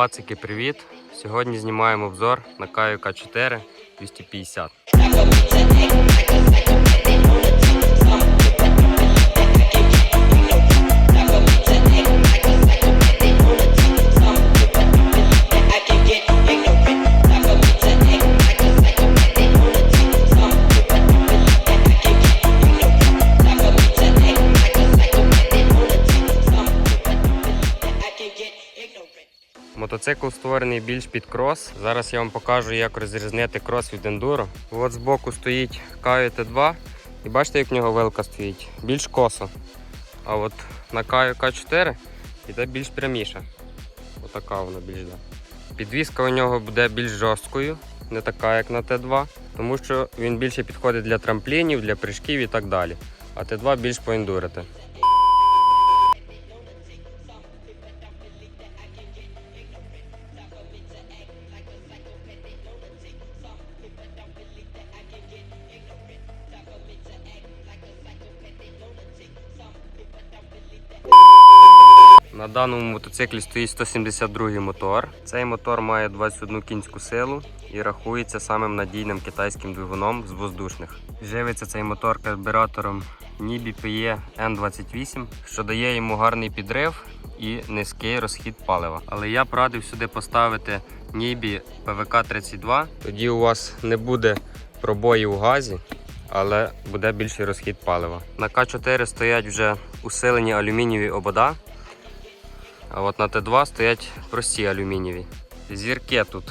Пацики, привіт! Сьогодні знімаємо обзор на Каю К4 250. Мотоцикл створений більш під крос. Зараз я вам покажу, як розрізнити крос від ендуро. От збоку стоїть Каю Т2. І бачите, як в нього вилка стоїть? Більш косо. А от на Каю К4 йде більш пряміша. Отака вона більш йде. Підвізка у нього буде більш жорсткою, не така, як на Т2, тому що він більше підходить для трамплінів, для прыжків і так далі. А Т2 більш поендурити. На даному мотоциклі стоїть 172 мотор. Цей мотор має 21 кінську силу і рахується самим надійним китайським двигуном з воздушних. Живиться цей мотор карбюратором Nibi PE N28, що дає йому гарний підрив і низький розхід палива. Але я б радив сюди поставити Nibi PVK 32. Тоді у вас не буде пробоїв у газі, але буде більший розхід палива. На К4 стоять вже усилені алюмінієві обода. А от на Т2 стоять прості алюмінієві. Зірки тут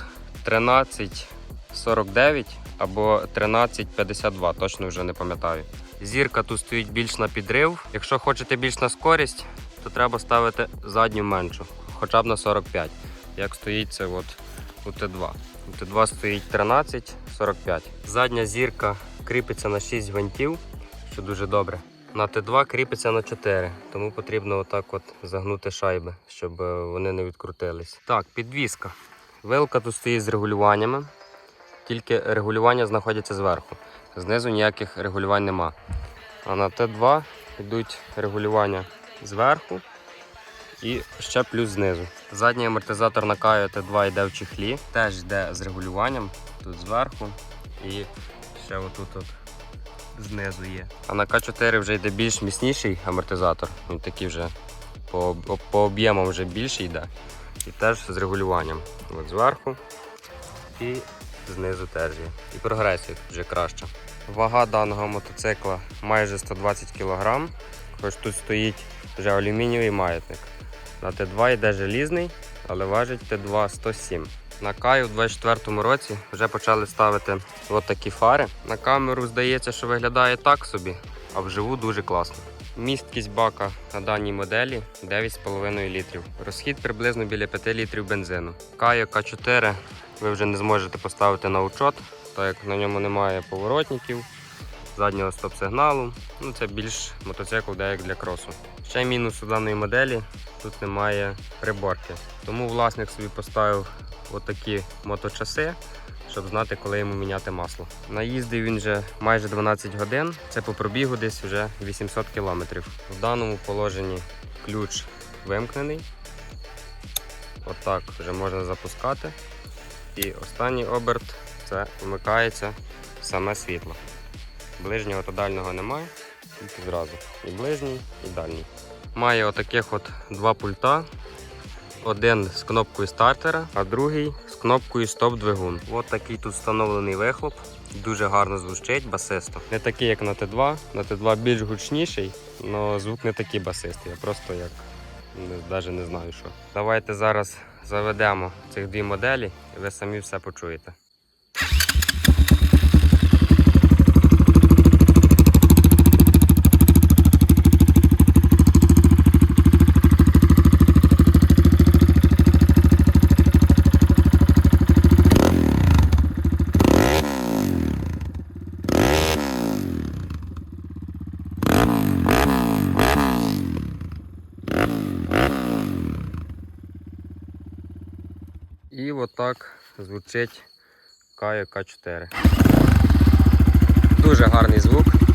1349 або 1352, точно вже не пам'ятаю. Зірка тут стоїть більш на підрив. Якщо хочете більш на скорість, то треба ставити задню меншу, хоча б на 45, як стоїть це от у Т2. У Т2 стоїть 1345. Задня зірка кріпиться на 6 гвинтів, що дуже добре. На Т2 кріпиться на 4, тому потрібно отак от загнути шайби, щоб е, вони не відкрутились. Так, підвіска. Вилка тут стоїть з регулюваннями, тільки регулювання знаходяться зверху. Знизу ніяких регулювань нема. А на Т2 йдуть регулювання зверху і ще плюс знизу. Задній амортизатор на Каю Т2 йде в чехлі, теж йде з регулюванням тут зверху і ще отут от знизу є. А на К4 вже йде більш міцніший амортизатор. Він такий вже по, по об'ємам вже більший йде. І теж з регулюванням. От зверху і знизу теж є. І прогресія вже краща. Вага даного мотоцикла майже 120 кг. Хоч тут стоїть вже алюмінієвий маятник. На Т2 йде желізний, але важить Т2 107. На Каю в 24-му році вже почали ставити от такі фари. На камеру здається, що виглядає так собі, а вживу дуже класно. Місткість бака на даній моделі 9,5 літрів. Розхід приблизно біля 5 літрів бензину. Кайо К4 ви вже не зможете поставити на учет, так як на ньому немає поворотників, заднього стоп-сигналу. Ну, це більш мотоцикл де як для кросу. Ще мінус у даної моделі тут немає приборки. Тому власник собі поставив отакі моточаси, щоб знати, коли йому міняти масло. Наїздив він вже майже 12 годин. Це по пробігу десь вже 800 кілометрів. В даному положенні ключ вимкнений. Отак вже можна запускати. І останній оберт це вмикається саме світло. Ближнього та дальнього немає, тільки зразу. І ближній, і дальній. Має отаких от два пульта. Один з кнопкою стартера, а другий з кнопкою стоп-двигун. От такий тут встановлений вихлоп. Дуже гарно звучить, басисто. Не такий, як на Т2. На Т2 більш гучніший, але звук не такий басистий. Я просто як навіть не знаю що. Давайте зараз заведемо цих дві моделі і ви самі все почуєте. І отак звучить Кая К4. Дуже гарний звук.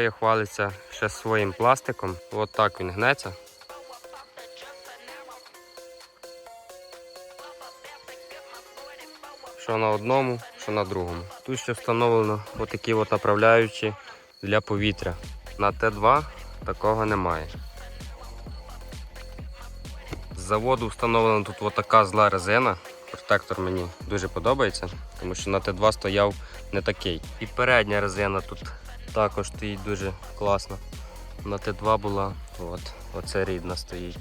Кайо хвалиться ще своїм пластиком. От так він гнеться. Що на одному, що на другому. Тут ще встановлено отакі от направляючі для повітря. На Т2 такого немає. З заводу встановлена тут отака зла резина. Протектор мені дуже подобається, тому що на Т2 стояв не такий. І передня резина тут також стоїть дуже класно. На Т2 була, от, оце рідна стоїть.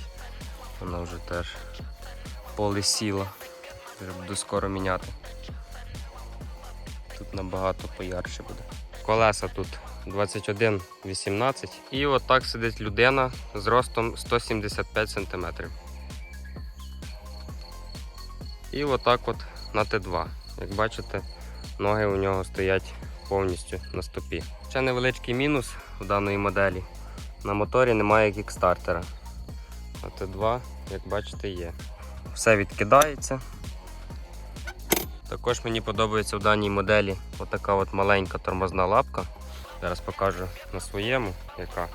Вона вже теж полисіла. Вже буду скоро міняти. Тут набагато поярче буде. Колеса тут 21-18. І отак сидить людина з ростом 175 см. І отак от на Т2. Як бачите, ноги у нього стоять повністю на стопі. Ще невеличкий мінус в даної моделі. На моторі немає кікстартера. А Т2, як бачите, є. Все відкидається. Також мені подобається в даній моделі отака от маленька тормозна лапка. Зараз покажу на своєму, яка.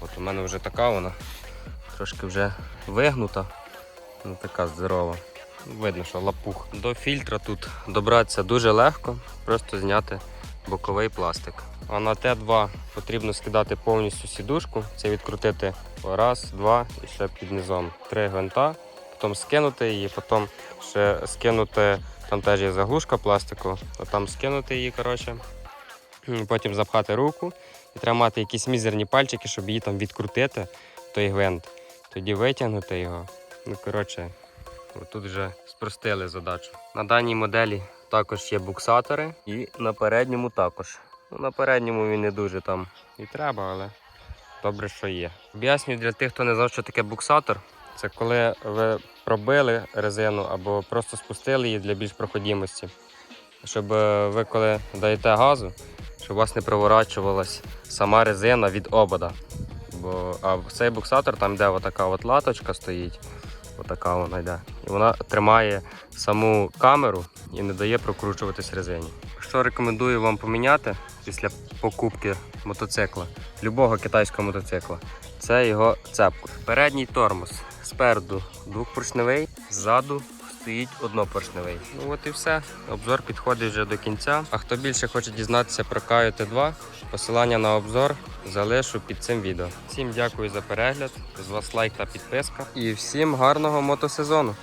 От у мене вже така вона. Трошки вже вигнута. Ну така здорова. Видно, що лапух. До фільтра тут добратися дуже легко, просто зняти боковий пластик. А на Т2 потрібно скидати повністю сідушку, це відкрутити раз, два і ще під низом три гвинта, потім скинути її, потім ще скинути, там теж є заглушка пластику, а там скинути її, коротше. Потім запхати руку і треба мати якісь мізерні пальчики, щоб її там відкрутити, той гвинт, тоді витягнути його. Ну, коротше, тут вже спростили задачу. На даній моделі також є буксатори і на передньому також. Ну, на передньому він не дуже там і треба, але добре, що є. Об'яснюю для тих, хто не знав, що таке буксатор. Це коли ви пробили резину або просто спустили її для більш проходимості. Щоб е, ви коли даєте газу, щоб у вас не проворачувалась сама резина від обода. Бо а цей буксатор там де отака от латочка стоїть, отака вона йде. І вона тримає саму камеру і не дає прокручуватись резині. Що рекомендую вам поміняти після покупки мотоцикла, любого китайського мотоцикла, це його цепку. Передній тормоз спереду двохпоршневий, ззаду стоїть однопоршневий. Ну от і все. Обзор підходить вже до кінця. А хто більше хоче дізнатися про Каю Т2, посилання на обзор залишу під цим відео. Всім дякую за перегляд, з вас лайк та підписка. І всім гарного мотосезону!